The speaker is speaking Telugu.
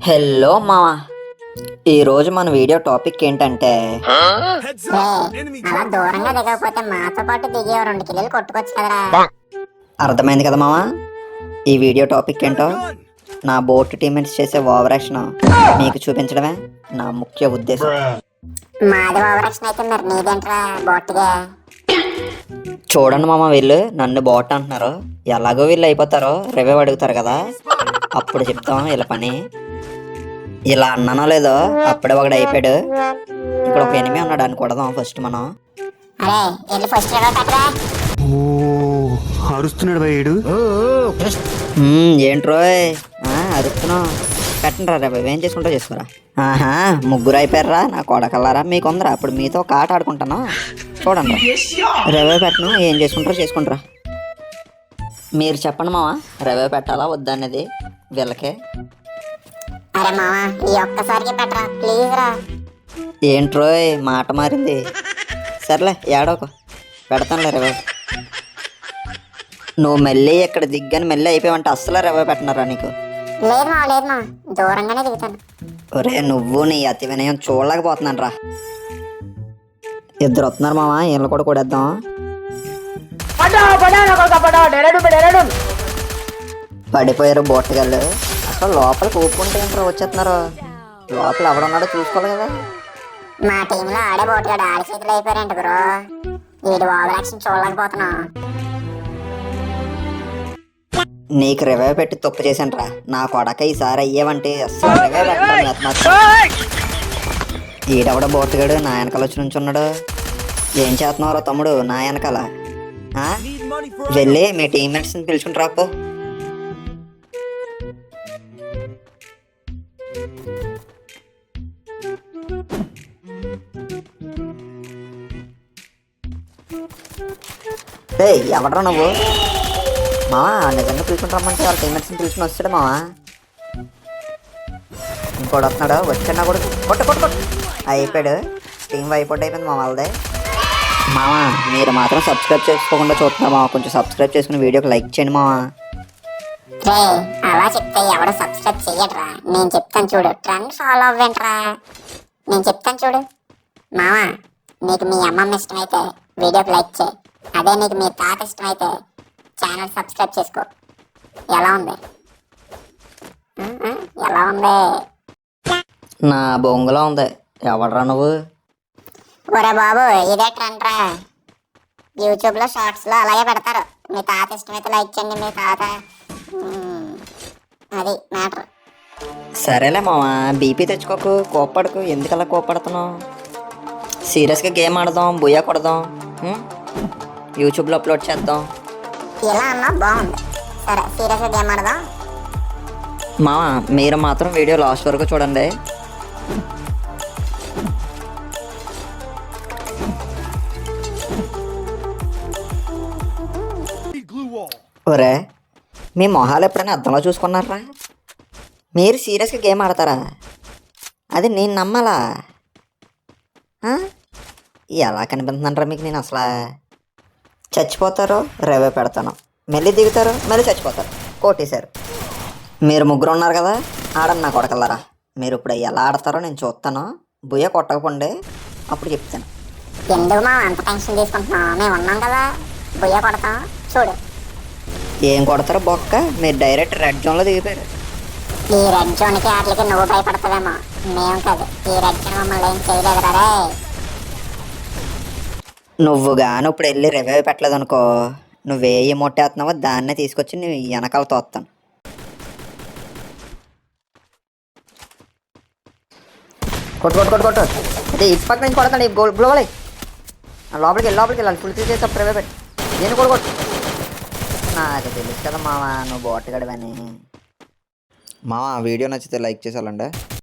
హలో మావా. ఈరోజు మన వీడియో టాపిక్ ఏంటంటే అలా దూరంగా దిగకపోతే మాతో పాటు దిగే రెండు కిలోలు కొట్టుకోవచ్చు కదరా. అర్థమైంది కదా మావా? ఈ వీడియో టాపిక్ ఏంటో? నా బోట్ టీమేట్స్ చేసే ఓవరాక్షన్ మీకు చూపించడమే నా ముఖ్య ఉద్దేశం. మాది ఓవరాక్షన్ అయితే మరి నీదేంట్రా బొట్టుగా? చూడండి మామ వీళ్ళు నన్ను బోట్ అంటున్నారు. ఎలాగో వీళ్ళు అయిపోతారో రివ్యూ అడుగుతారు కదా. అప్పుడు చెప్తాం వీళ్ళ పని. ఇలా అన్నానో లేదో అప్పుడే ఒకడు అయిపోయాడు. ఇప్పుడు ఒక ఎనిమిది ఉన్నాడు అనుకూడదాం ఫస్ట్ మనం. ఫస్ట్ అరుస్తున్నాడు మ్మ్, ఏంట్రోయ్? అరుస్తున్నావు పెట్టండి రా రేపు ఏం చేసుకుంటా చేసుకోరా? ఆహా ముగ్గురు అయిపోయారా నా కొడకల్లారా. మీకు ఉందిరా అప్పుడు మీతో ఒక ఆట ఆడుకుంటాను? చూడండి. రవే పెట్టను. ఏం చేసుకుంటారో చేసుకుంటారా? మీరు చెప్పండి మావా. రవే పెట్టాలా? వద్దా అనేది వీళ్ళకి. అరే మామ ఈ ఒక్కసారికి పెట్టరా? ప్లీజ్ రా. ఏంట్రోయ్ మాట మారింది. సర్లే ఏడోకు పెడతానులే రవే నువ్వు మళ్ళీ ఇక్కడ దిగ్గని మళ్ళీ అయిపోయావంటే అస్సలు రవే పెట్టనరా నీకు? లేదు మా లేదు మా దూరంగానే దిగుతాను. ఒరే నువ్వు నీ అతి వినయం చూడలేకపోతున్నాను రా. ఇద్దరు వస్తున్నారు మామ వీళ్ళు కూడా కొడేద్దాం. పడిపోయారు బోట్టగాళ్ళు. అసలు లోపలికి ఊపుకుంటే ఏంట్రా వచ్చేస్తున్నారు? లోపల ఎవడున్నాడో చూసుకోవాలి కదా. మా టీంలో ఆడే బోటుగాడు ఆడి చేతులు అయిపోయారంట బ్రో. వీడు ఓవరాక్షన్ చూడలేకపోతున్నా. నీకు రివైవ్ పెట్టి తప్పు చేశాను రా నా కొడక ఈసారి అయ్యేవంటే అస్సలు రివైవ్ పెట్టాను ఈడెవడ బోటుగాడు నా వెనకాల వచ్చి నుంచున్నాడు. ఏం చేస్తున్నావురా తమ్ముడు నా వెనకాల? వెళ్ళి మీ టీమ్మేట్స్ని పిలుచుకుని రాపో ఎవడరా నువ్వు? మావా నిజంగా పిలుచుకుని రమ్మంటే వాళ్ళ టీమ్మేట్స్ని పిలుచుకుని వస్తాడు మావా? ఇంకోటి వస్తున్నాడు వచ్చాడు నా కూడా కొట్ట కొట్ట కొట్ట. అయిపోయాడు. టీం అయిపోయి అయిపోయింది మా వాళ్ళదే. మావా మీరు మాత్రం సబ్స్క్రైబ్ చేసుకోకుండా చూస్తున్నా మావా. కొంచెం సబ్స్క్రైబ్ చేసుకుని వీడియోకి లైక్ చేయండి మావా. అలా చెప్తే ఎవడు సబ్స్క్రైబ్ చెయ్యట్రా నేను చెప్తాను చూడు. ట్రెండ్ ఫాలో అవ్వంట్రా నేను చెప్తాను చూడు. మావా నీకు మీ అమ్మమ్మ ఇష్టమైతే వీడియోకి లైక్ చేయి. అదే నీకు మీ తాత ఇష్టమైతే ఛానల్ సబ్స్క్రైబ్ చేసుకో. ఎలా ఉంది? ఎలా ఉంది? నా బొంగులో ఉంది. ఎవడరా నువ్వు? ఒరే బాబు ఇదే ట్రెండ్ రా. యూట్యూబ్లో షార్ట్స్లో అలాగే పెడతారు. మీ తాత ఇష్టమైతే లైక్ చేయండి మీ తాత. అది మ్యాటర్ సరేలే మావా బీపీ తెచ్చుకోకు కోప్పడకు. ఎందుకలా కోప్పడుతున్నావు? సీరియస్గా గేమ్ ఆడదాం బుయ్యా కొడదాం? యూట్యూబ్లో అప్లోడ్ చేద్దాం. ఎలా అన్నా బాగుంది. సరే సీరియస్గా గేమ్ ఆడదాం. మీరు మాత్రం వీడియో లాస్ట్ వరకు చూడండి. ఒరే మీ మొహాలు ఎప్పుడైనా అర్థంలో చూసుకున్నారా? మీరు సీరియస్గా గేమ్ ఆడతారా? అది నేను నమ్మాలా? ఎలా కనిపిస్తుందంటారా మీకు నేను అసలు? చచ్చిపోతారు రేవే పెడతాను. మళ్ళీ దిగుతారు మళ్ళీ చచ్చిపోతారు. కోటేశారు. మీరు ముగ్గురు ఉన్నారు కదా ఆడండి నా కొడకల్లారా. మీరు ఇప్పుడు ఎలా ఆడతారో నేను చూస్తాను. బుయ్య కొట్టకపోండి అప్పుడు చెప్తాను. ఎందుకు మా అంత టెన్షన్ తీసుకుంటున్నాం మేము ఉన్నాం కదా బుయ్య కొడతాం. చూడు. ఏం కొడతారో బొక్క మీరు డైరెక్ట్ రెడ్ జోన్లో దిగిపోయారు. ఈ రెడ్ జోన్కి వాటికి నువ్వు భయపడతావేమో. మేము కాదు ఈ రెడ్ జోన్ మమ్మల్ని ఏం చేయలేదురా రే. నువ్వు గాను ఇప్పుడు వెళ్ళి రివైవ్ పెట్టలేదు అనుకో నువ్వే మొట్టేస్తున్నావో దాన్నే తీసుకొచ్చి నీ వెనకాల తోస్తాను కొట్టు కొట్టు కొట్టు కొట్టు. అంటే ఇటు పక్క నుంచి కొడతాను గోల్ గ్లోవలే లోపలికి వెళ్ళి లోపలికి వెళ్ళాలి ఫుల్ చేసి అప్పుడు రివైవ్ పెట్టి. నేను కూడా కొట్టు. నాకు తెలుసు కదా మావా నువ్వు బోటగడవని. మామ వీడియో నచ్చితే లైక్ చేసాలండి